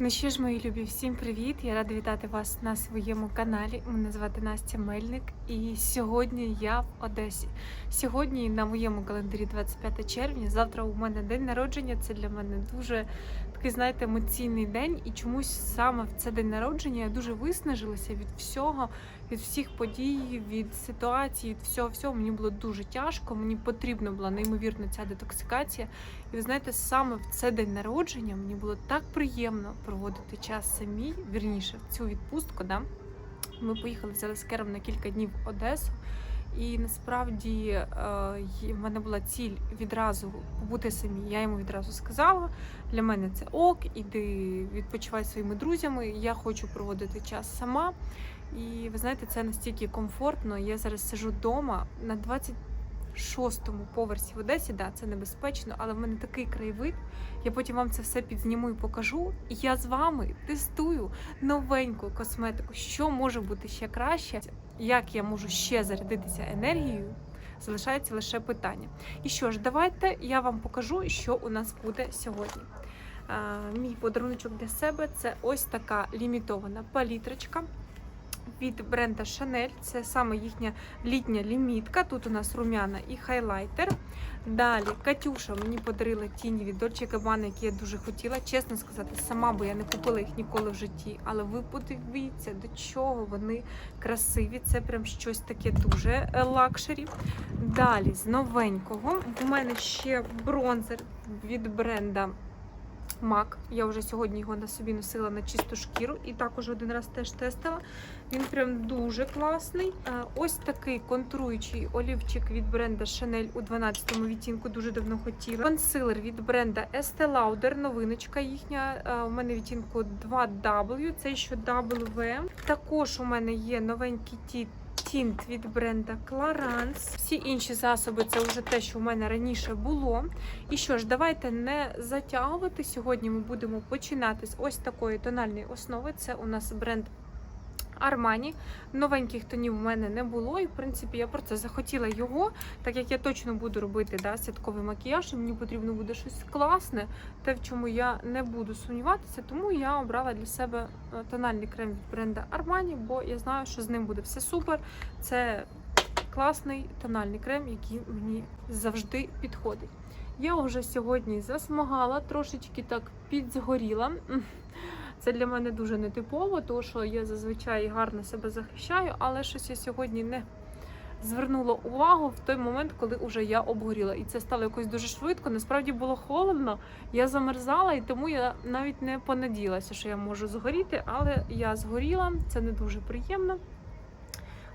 Ну що ж, мої любі, всім привіт! Я рада вітати вас на своєму каналі. Мене звати Настя Мельник, і сьогодні я в Одесі. Сьогодні на моєму календарі 25 червня. Завтра у мене день народження. Це для мене дуже такий, знаєте, емоційний день. І чомусь саме в цей день народження я дуже виснажилася від всього, від всіх подій, від ситуації, від всього всього. Мені було дуже тяжко. Мені потрібна була неймовірно ця детоксикація. І ви знаєте, саме в цей день народження мені було так приємно проводити час самій, вірніше, в цю відпустку. Да? Ми поїхали взяли з Кером на кілька днів в Одесу. І насправді е, в мене була ціль відразу побути самі. Я йому відразу сказала: для мене це ок, іди відпочивай своїми друзями. Я хочу проводити час сама. І ви знаєте, це настільки комфортно. Я зараз сижу вдома на 26-му поверсі в Одесі. Да, це небезпечно, але в мене такий краєвид. Я потім вам це все підзніму і покажу. І я з вами тестую новеньку косметику, що може бути ще краще, як я можу ще зарядитися енергією. Залишається лише питання. І що ж, давайте я вам покажу, що у нас буде сьогодні. Мій подарунок для себе це ось така лімітована палітрочка від бренда Chanel. Це саме їхня літня лімітка. Тут у нас румяна і хайлайтер. Далі Катюша мені подарила тіні від Dolce Gabbana, які я дуже хотіла. Чесно сказати, сама би я не купила їх ніколи в житті. Але ви подивіться, до чого вони красиві. Це прям щось таке дуже е, лакшері. Далі з новенького у мене ще бронзер від бренда MAC. Я вже сьогодні його на собі носила на чисту шкіру і також один раз теж тестила. Він прям дуже класний. Е, Ось такий контуруючий олівчик від бренда Chanel у 12-му відтінку. Дуже давно хотіла. Консилер від бренда Estee Lauder, новиночка їхня. Е, У мене відтінку 2W, це ще W. Також у мене є новенький тіт. Тінт від бренда Clarins. Всі інші засоби це вже те, що у мене раніше було. І що ж, давайте не затягувати. Сьогодні ми будемо починати з ось такої тональної основи. Це у нас бренд Armani. Новеньких тонів у мене не було, і в принципі я просто захотіла його, так як я точно буду робити да, святковий макіяж, і мені потрібно буде щось класне, те, в чому я не буду сумніватися. Тому я обрала для себе е, тональний крем від бренда Armani, бо я знаю, що з ним буде все супер. Це класний тональний крем, який мені завжди підходить. Я вже сьогодні засмагала, трошечки так підзгоріла. Це для мене дуже нетипово, тому що я зазвичай гарно себе захищаю, але щось я сьогодні не звернула увагу в той момент, коли вже я обгоріла. І це стало якось дуже швидко. Насправді було холодно, я замерзала, і тому я навіть не понаділася, що я можу згоріти, але я згоріла, це не дуже приємно.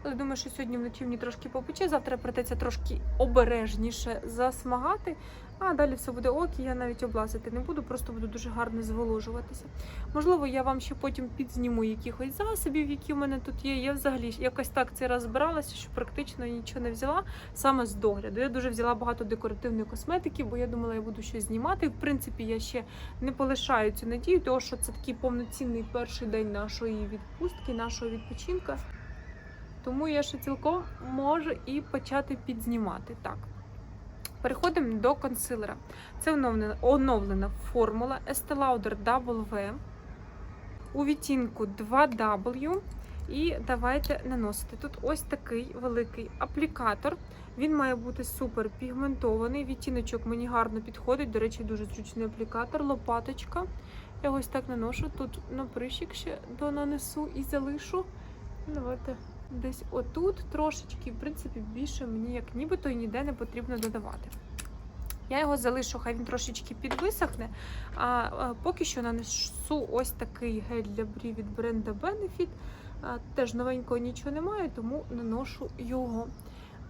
Але думаю, що сьогодні вночі мені трошки попече, завтра придеться трошки обережніше засмагати, а далі все буде ок, і я навіть облазити не буду, просто буду дуже гарно зволожуватися. Можливо, я вам ще потім підзніму якихось засобів, які в мене тут є. Я взагалі якось так цей раз збиралася, що практично нічого не взяла саме з догляду. Я дуже взяла багато декоративної косметики, бо я думала, я буду щось знімати. В принципі, я ще не полишаю цю надію, тому що це такий повноцінний перший день нашої відпустки, нашого відпочинка. Тому я ще цілком можу і почати підзнімати. Так. Переходимо до консилера. Це оновлена, оновлена формула Estee Lauder W у відтінку 2W. І давайте наносити. Тут ось такий великий аплікатор. Він має бути супер пігментований. Відтіночок мені гарно підходить. До речі, дуже зручний аплікатор, лопаточка. Я ось так наношу. Тут на прищик ще донанесу і залишу. Давайте десь отут трошечки, в принципі, більше мені як нібито і ніде не потрібно додавати. Я його залишу, хай він трошечки підвисохне. А, поки що нанесу ось такий гель для брів від бренда Benefit. Теж новенького нічого немає, тому наношу його.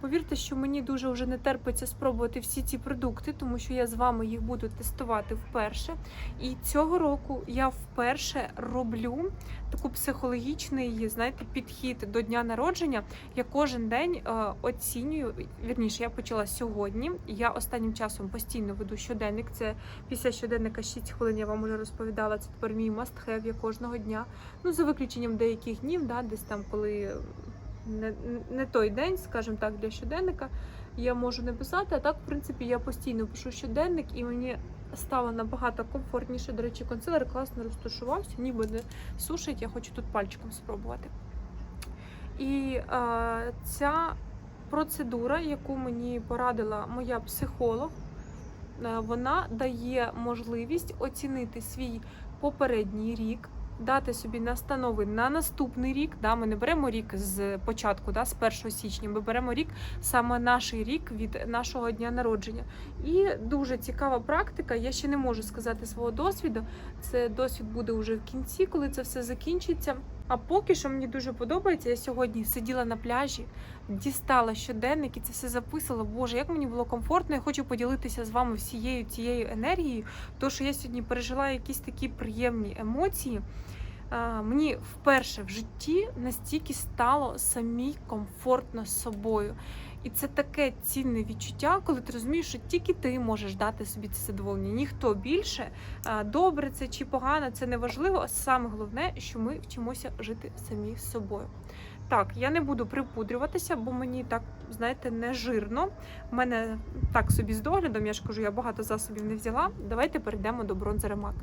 Повірте, що мені дуже вже не терпиться спробувати всі ці продукти, тому що я з вами їх буду тестувати вперше. І цього року я вперше роблю таку психологічний, знаєте, підхід до дня народження. Я кожен день е, оцінюю. Вірніше, я почала сьогодні. Я останнім часом постійно веду щоденник. Це після щоденника 6 хвилин. Я вам вже розповідала. Це тепер мій have я кожного дня. Ну за виключенням деяких днів, да, десь там, коли не, не той день, скажімо так, для щоденника. Я можу не писати, а так, в принципі, я постійно пишу щоденник, і мені стало набагато комфортніше. До речі, консилер класно розташувався, ніби не сушить. Я хочу тут пальчиком спробувати. І е, ця процедура, яку мені порадила моя психолог, е, вона дає можливість оцінити свій попередній рік, дати собі настанови на наступний рік. Да, ми не беремо рік з початку, да, з 1 січня. Ми беремо рік саме наш рік від нашого дня народження. І дуже цікава практика. Я ще не можу сказати свого досвіду. Це досвід буде вже в кінці, коли це все закінчиться. А поки що мені дуже подобається. Я сьогодні сиділа на пляжі, дістала щоденник і це все записала. Боже, як мені було комфортно. Я хочу поділитися з вами всією цією енергією. То що я сьогодні пережила якісь такі приємні емоції. Мені вперше в житті настільки стало самій комфортно з собою. І це таке цінне відчуття, коли ти розумієш, що тільки ти можеш дати собі це задоволення. Ніхто більше. Добре це чи погано, це не важливо. Саме головне, що ми вчимося жити самі з собою. Так, я не буду припудрюватися, бо мені так, знаєте, не жирно. У мене так собі з доглядом, я ж кажу, я багато засобів не взяла. Давайте перейдемо до бронзера MAC.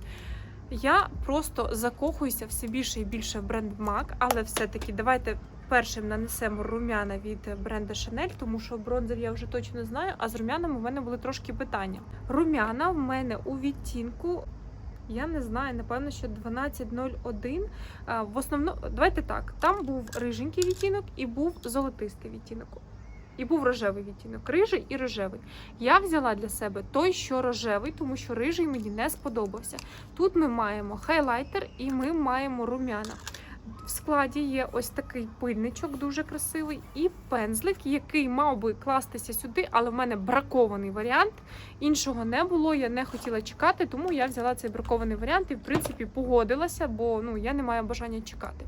Я просто закохуюся все більше і більше в бренд MAC, але все-таки давайте першим нанесемо рум'яна від бренду Chanel, тому що бронзер я вже точно знаю, а з рум'янами в мене були трошки питання. Рум'яна в мене у відтінку. Я не знаю, напевно, що 1201. В основному, давайте так, там був риженький відтінок і був золотистий відтінок. І був рожевий відтінок, рижий і рожевий. Я взяла для себе той, що рожевий, тому що рижий мені не сподобався. Тут ми маємо хайлайтер і ми маємо рум'яна. В складі є ось такий пильничок, дуже красивий, і пензлик, який мав би кластися сюди, але в мене бракований варіант. Іншого не було, я не хотіла чекати, тому я взяла цей бракований варіант і, в принципі, погодилася, бо ну, я не маю бажання чекати.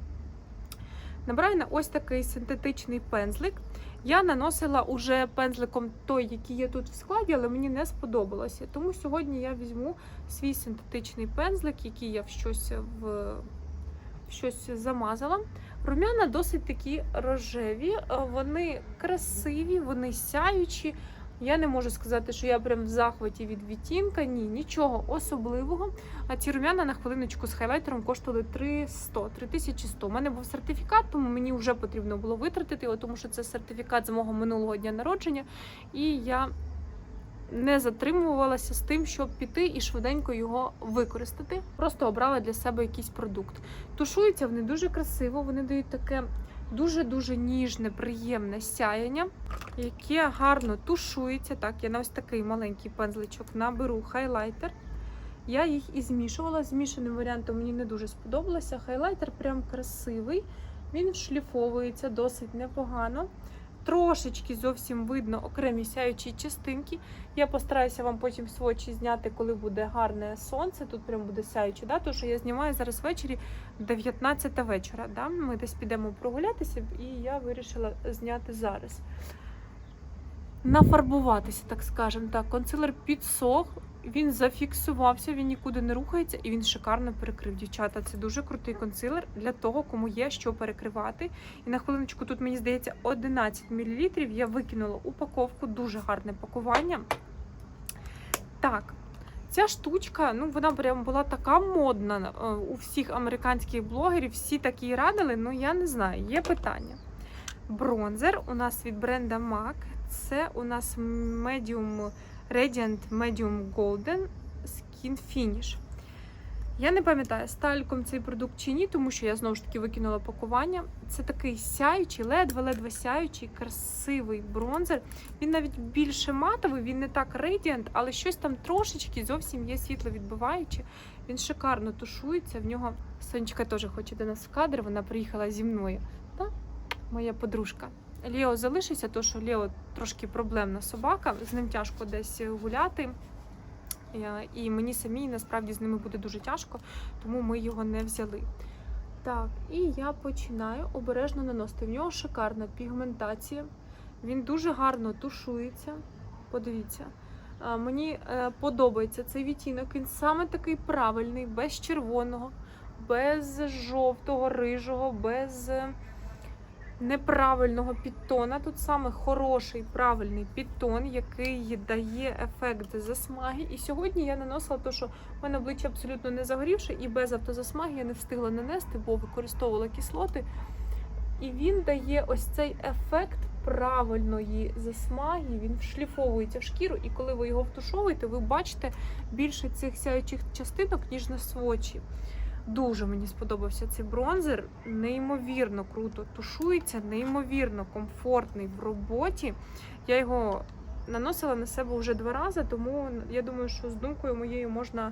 Набираю на ось такий синтетичний пензлик. Я наносила уже пензликом той, який є тут в складі, але мені не сподобалося. Тому сьогодні я візьму свій синтетичний пензлик, який я в щось в, щось замазала. Рум'яна досить такі рожеві, е, вони красиві, вони сяючі. Я не можу сказати, що я прям в захваті від відтінка. Ні, нічого особливого. А ці рум'яна на хвилиночку з хайлайтером коштували 300, 3100. У мене був сертифікат, тому мені вже потрібно було витратити його, тому що це сертифікат з мого минулого дня народження. І я не затримувалася з тим, щоб піти і швиденько його використати. Просто обрала для себе якийсь продукт. Тушуються вони дуже красиво, вони дають таке дуже-дуже ніжне, приємне сяяння, яке гарно тушується. Так, я на ось такий маленький пензличок наберу хайлайтер. Я їх і змішувала. Змішаним варіантом мені не дуже сподобалося. Хайлайтер прям красивий, він шліфовується досить непогано. Трошечки зовсім видно окремі сяючі частинки. Я постараюся вам потім свочі зняти, коли буде гарне сонце. Тут прям буде сяюче, да? тому що я знімаю зараз ввечері 19 вечора. Да? Ми десь підемо прогулятися, і я вирішила зняти зараз. Нафарбуватися, так скажемо. Так, консилер підсох, він зафіксувався, він нікуди не рухається і він шикарно перекрив. Дівчата, це дуже крутий консилер для того, кому є що перекривати. І на хвилиночку тут, мені здається, 11 мл. Я викинула упаковку, дуже гарне пакування. Так, ця штучка, ну вона прям була така модна е, у всіх американських блогерів, всі такі радили, ну я не знаю, є питання. Бронзер у нас від бренда MAC. Це у нас Medium Radiant Medium Golden Skin Finish. Я не пам'ятаю, стальком цей продукт чи ні, тому що я знову ж таки викинула пакування. Це такий сяючий, ледве-ледве сяючий, красивий бронзер. Він навіть більше матовий, він не так radiant, але щось там трошечки зовсім є світло відбиваюче. Він шикарно тушується. В нього Сонечка теж хоче до нас в кадр. Вона приїхала зі мною. Та моя подружка. Лео залишився, тому що Лео трошки проблемна собака, з ним тяжко десь гуляти. Е, І мені самій насправді з ними буде дуже тяжко, тому ми його не взяли. Так, і я починаю обережно наносити. В нього шикарна пігментація. Він дуже гарно тушується. Подивіться. Е, Мені е, подобається цей відтінок. Він саме такий правильний, без червоного, без жовтого, рижого, без. Неправильного підтона. Тут саме хороший правильний підтон, який дає ефект засмаги. І сьогодні я наносила те, що в мене обличчя абсолютно не загорівше, і без автозасмаги я не встигла нанести, бо використовувала кислоти. І він дає ось цей ефект правильної засмаги. Він вшліфовується в шкіру, і коли ви його втушовуєте, ви бачите більше цих сяючих частинок, ніж на свочі. Дуже мені сподобався цей бронзер. Неймовірно круто тушується, неймовірно комфортний в роботі. Я його наносила на себе вже два рази, тому я думаю, що з думкою моєю можна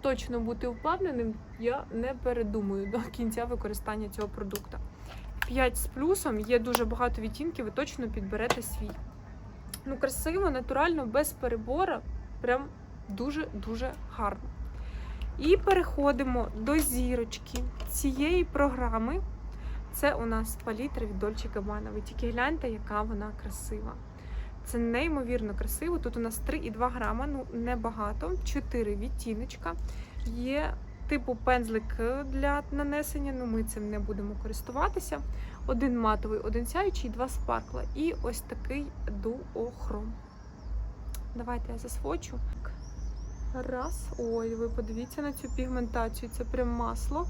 точно бути впевненим. Я не передумаю до кінця використання цього продукту. 5 з плюсом, є дуже багато відтінків, ви точно підберете свій. Ну, красиво, натурально, без перебора. Прям дуже-дуже гарно. І переходимо до зірочки цієї програми. Це у нас палітра від Dolce Gabbana. Ви тільки гляньте, яка вона красива. Це неймовірно красиво. Тут у нас 3,2 грама, ну небагато, 4 відтіночка. Є типу пензлик для нанесення, ну ми цим не будемо користуватися. Один матовий, один сяючий, два спаркла. І ось такий дуохром. Давайте я засвочу. Раз. Ой, ви подивіться на цю пігментацію. Це прям масло.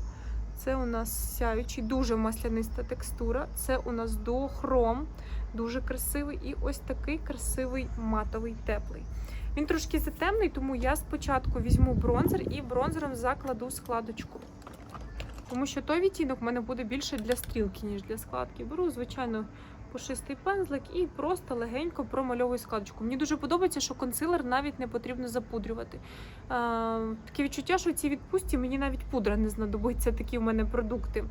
Це у нас сяючий, дуже масляниста текстура. Це у нас дуохром, дуже красивий. І ось такий красивий матовий теплий. Він трошки затемний, тому я спочатку візьму бронзер і бронзером закладу складочку. Тому що той відтінок в мене буде більше для стрілки, ніж для складки. Беру, звичайно, пушистий пензлик і просто легенько промальовую складочку. Мені дуже подобається, що консилер навіть не потрібно запудрювати. Таке відчуття, що в цій відпустці мені навіть пудра не знадобиться, такі в мене продукти.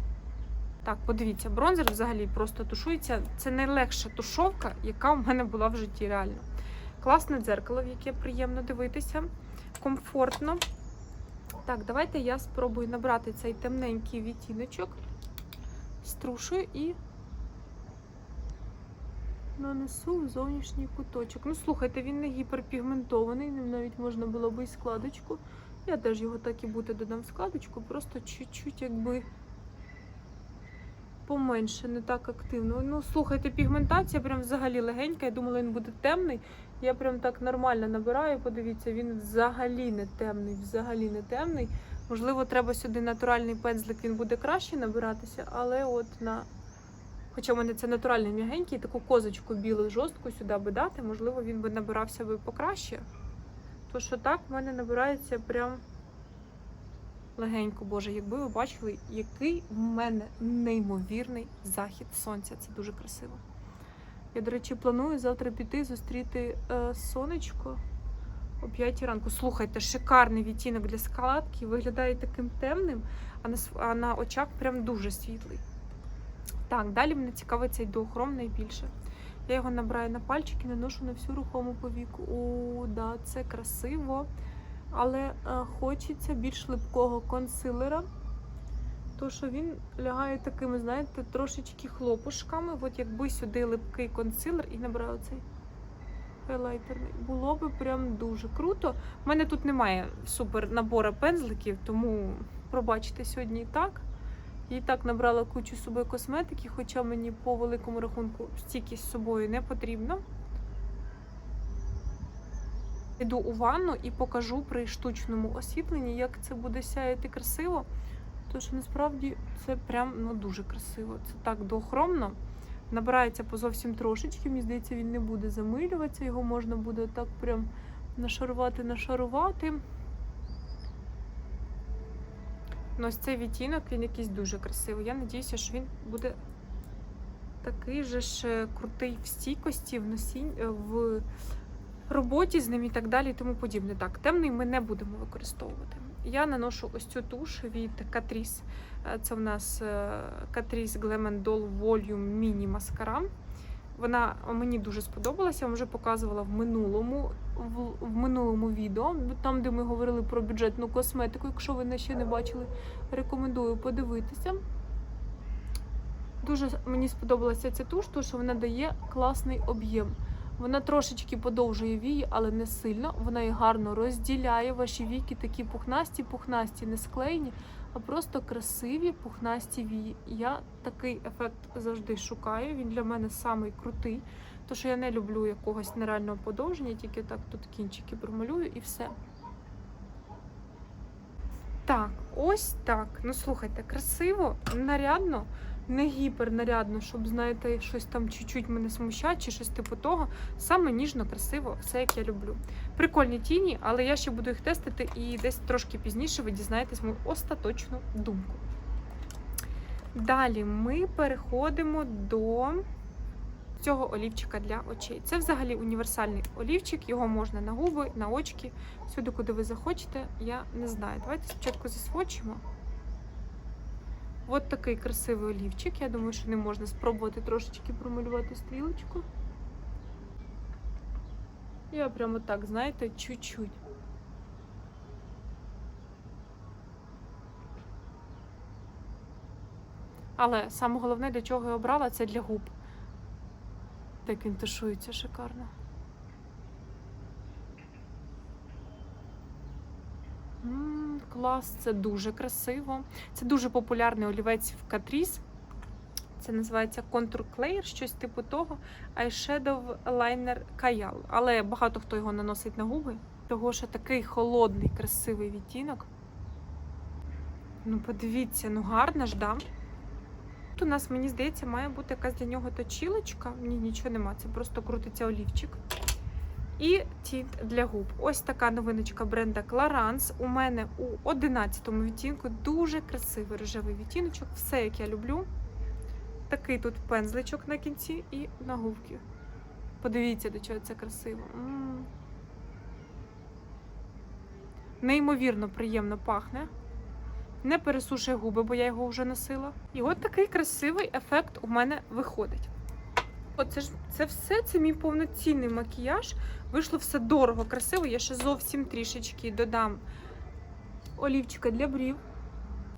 Так, подивіться, бронзер взагалі просто тушується. Це найлегша тушовка, яка в мене була в житті реально. Класне дзеркало, в яке приємно дивитися, комфортно. Так, давайте я спробую набрати цей темненький відтіночок, струшую і нанесу в зовнішній куточок. Ну, слухайте, він не гіперпігментований, ним навіть можна було би і складочку. Я теж його так і буде додам в складочку, просто чуть-чуть якби поменше, не так активно. Ну, слухайте, пігментація прям взагалі легенька. Я думала, він буде темний. Я прям так нормально набираю. Подивіться, він взагалі не темний, взагалі не темний. Можливо, треба сюди натуральний пензлик, він буде краще набиратися, але от на. Хоча в мене це натуральний м'ягенький, таку козочку білу жорстку сюди би дати, можливо, він би набирався би покраще. То що так, в мене набирається прям легенько, Боже, якби ви бачили, який в мене неймовірний захід сонця. Це дуже красиво. Я, до речі, планую завтра піти зустріти е, сонечко о 5 ранку. Слухайте, шикарний відтінок для складки, виглядає таким темним, а на, а на очах прям дуже світлий. Так, далі мене цікавить цей дуохром найбільше. Я його набираю на пальчики, наношу на всю рухому повіку. О, да, це красиво. Але е, хочеться більш липкого консилера. То, що він лягає такими, знаєте, трошечки хлопушками. От якби сюди липкий консилер і набрав цей хайлайтерний. Було би прям дуже круто. У мене тут немає супер набора пензликів, тому пробачте сьогодні і так. І так набрала кучу з собою косметики, хоча мені по великому рахунку стільки з собою не потрібно. Йду у ванну і покажу при штучному освітленні, як це буде сяяти красиво. Що насправді це прям ну, дуже красиво. Це так доохромно. Набирається по зовсім трошечки. Мені здається, він не буде замилюватися, його можна буде так прям нашарувати, нашарувати. Ну, ось цей відтінок, він якийсь дуже красивий. Я сподіваюся, що він буде такий же ж е, крутий в стійкості, в носінь, е, в роботі з ним і так далі, і тому подібне. Так, темний ми не будемо використовувати. Я наношу ось цю туш від Catrice. Е, Це в нас Catrice Glam Doll Volume Mini Mascara. Вона мені дуже сподобалася, я вам вже показувала в минулому, в, в минулому відео, там, де ми говорили про бюджетну косметику. Якщо ви не ще не бачили, рекомендую подивитися. Дуже мені сподобалася ця туш, тому що вона дає класний об'єм. Вона трошечки подовжує вії, але не сильно. Вона їх гарно розділяє. Ваші віки такі пухнасті, пухнасті, не склеєні, а просто красиві пухнасті вії. Я такий ефект завжди шукаю. Він для мене самий крутий. Тому що я не люблю якогось нереального подовження, тільки так тут кінчики промалюю і все. Так, ось так. Ну слухайте, красиво, нарядно, не гіпернарядно, щоб, знаєте, щось там чуть-чуть мене смущає, чи щось типу того. Саме ніжно, красиво, все як я люблю. Прикольні тіні, але я ще буду їх тестити і десь трошки пізніше ви дізнаєтесь мою остаточну думку. Далі ми переходимо до цього олівчика для очей. Це взагалі універсальний олівчик, його можна на губи, на очки, всюди, куди ви захочете, я не знаю. Давайте спочатку засвочимо. От такий красивий олівчик. Я думаю, що не можна спробувати трошечки промалювати стрілочку. Я прямо так, знаєте, чуть-чуть. Але саме головне, для чого я обрала, це для губ. Так він тушується шикарно. М, клас, це дуже красиво. Це дуже популярний олівець в Catrice. Це називається Contour Clay, щось типу того. Eyeshadow Liner Kajal. Але багато хто його наносить на губи, того що такий холодний, красивий відтінок. Ну, подивіться, ну гарно ж, да? Тут у нас, мені здається, має бути якась для нього точілочка. Ні, нічого нема, це просто крутиться олівчик. І тінт для губ. Ось така новиночка бренда Clarins. У мене у 11 відтінку дуже красивий рожевий відтіночок. Все, як я люблю. Такий тут пензличок на кінці і на губки. Подивіться, до чого це красиво. Неймовірно приємно пахне. Не пересушує губи, бо я його вже носила. І от такий красивий ефект у мене виходить. Оце ж це все, це мій повноцінний макіяж. Вийшло все дорого, красиво. Я ще зовсім трішечки додам олівчика для брів.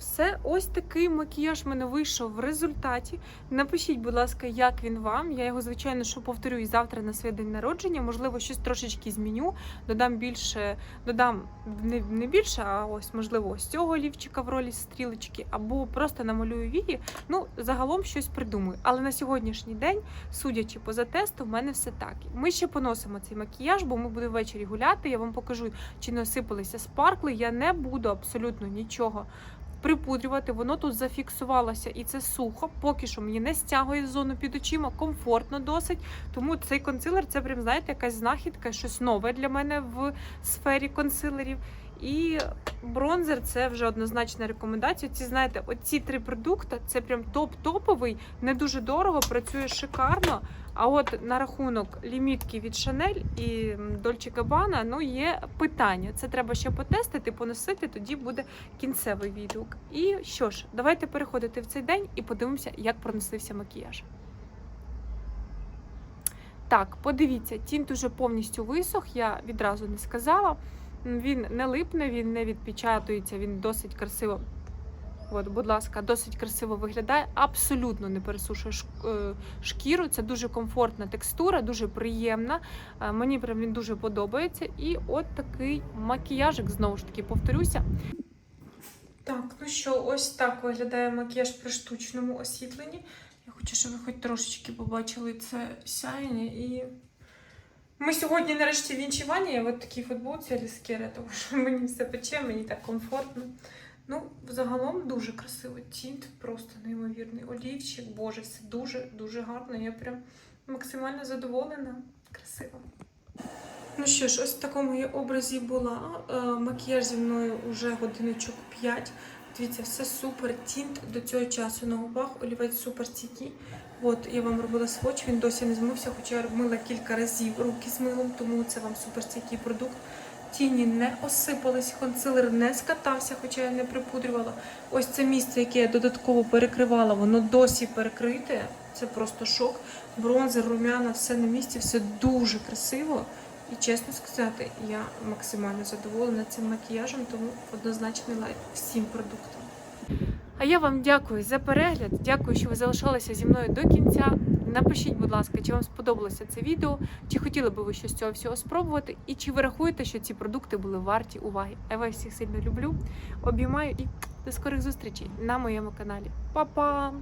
Все, ось такий макіяж в мене вийшов в результаті. Напишіть, будь ласка, як він вам. Я його, звичайно, що повторю і завтра на свій день народження. Можливо, щось трошечки зміню. Додам більше, додам не, не більше, а ось, можливо, ось цього олівчика в ролі стрілочки, або просто намалюю вії. Ну, загалом щось придумаю. Але на сьогоднішній день, судячи по затесту, в мене все так. Ми ще поносимо цей макіяж, бо ми будемо ввечері гуляти. Я вам покажу, чи не осипалися спаркли. Я не буду абсолютно нічого припудрювати, воно тут зафіксувалося і це сухо. Поки що мені не стягує зону під очима, комфортно досить. Тому цей консилер це прям, знаєте, якась знахідка, щось нове для мене в сфері консилерів. І бронзер це вже однозначна рекомендація. Ці знаєте, оці три продукти це прям топ-топовий, не дуже дорого, працює шикарно. А от на рахунок лімітки від Chanel і Dolce Gabbana, ну є питання. Це треба ще потестити, поносити, тоді буде кінцевий відгук. І що ж, давайте переходити в цей день і подивимося, як проносився макіяж. Так, подивіться, тінт уже повністю висох, я відразу не сказала. Він не липне, він не відпечатується, він досить красиво. От, будь ласка, досить красиво виглядає, абсолютно не пересушує е, шкіру. Це дуже комфортна текстура, дуже приємна. Е, Мені прям він дуже подобається. І от такий макіяжик, знову ж таки, повторюся. Так, ну що, ось так виглядає макіяж при штучному освітленні. Я хочу, щоб ви хоч трошечки побачили це сяєння і. Ми сьогодні нарешті в іншій ванні, я в такій футболці Аліскера, тому що мені все пече, мені так комфортно. Ну, загалом дуже красивий тінт, просто неймовірний олівчик. Боже, все дуже-дуже гарно. Я прям максимально задоволена. Красиво. Ну що ж, ось в такому я образі була. Е, Макіяж зі мною вже годиночок 5. Дивіться, все супер. Тінт до цього часу на губах, олівець супер стійкий. От я вам робила сводч, він досі не змився, хоча я мила кілька разів руки з милом, тому це вам супер стійкий продукт. Тіні не осипались, консилер не скатався, хоча я не припудрювала. Ось це місце, яке я додатково перекривала, воно досі перекрите. Це просто шок. Бронзер, румяна, все на місці, все дуже красиво. І чесно сказати, я максимально задоволена цим макіяжем, тому однозначний лайк всім продуктам. А я вам дякую за перегляд. Дякую, що ви залишалися зі мною до кінця. Напишіть, будь ласка, чи вам сподобалося це відео, чи хотіли би ви щось з цього всього спробувати, і чи ви рахуєте, що ці продукти були варті уваги. Я вас всіх сильно люблю. Обіймаю і До скорих зустрічей на моєму каналі. Па-па!